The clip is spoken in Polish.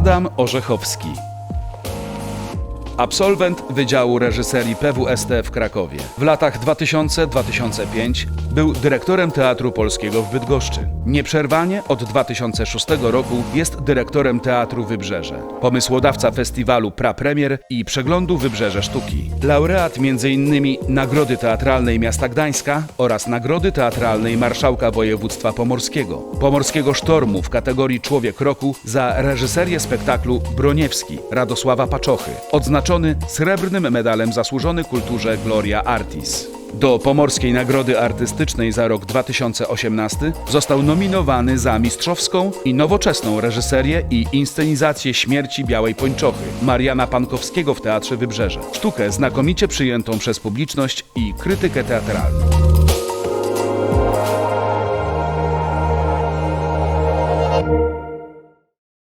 Adam Orzechowski. Absolwent Wydziału Reżyserii PWST w Krakowie. W latach 2000-2005 był dyrektorem Teatru Polskiego w Bydgoszczy. Nieprzerwanie od 2006 roku jest dyrektorem Teatru Wybrzeże. Pomysłodawca festiwalu Prapremier i przeglądu Wybrzeże Sztuki. Laureat m.in. Nagrody Teatralnej Miasta Gdańska oraz Nagrody Teatralnej Marszałka Województwa Pomorskiego. Pomorskiego Sztormu w kategorii Człowiek Roku za reżyserię spektaklu Broniewski Radosława Paczochy. Odznaczony srebrnym medalem zasłużony kulturze Gloria Artis. Do Pomorskiej Nagrody Artystycznej za rok 2018 został nominowany za mistrzowską i nowoczesną reżyserię i inscenizację śmierci Białej Pończochy Mariana Pankowskiego w Teatrze Wybrzeże. Sztukę znakomicie przyjętą przez publiczność i krytykę teatralną.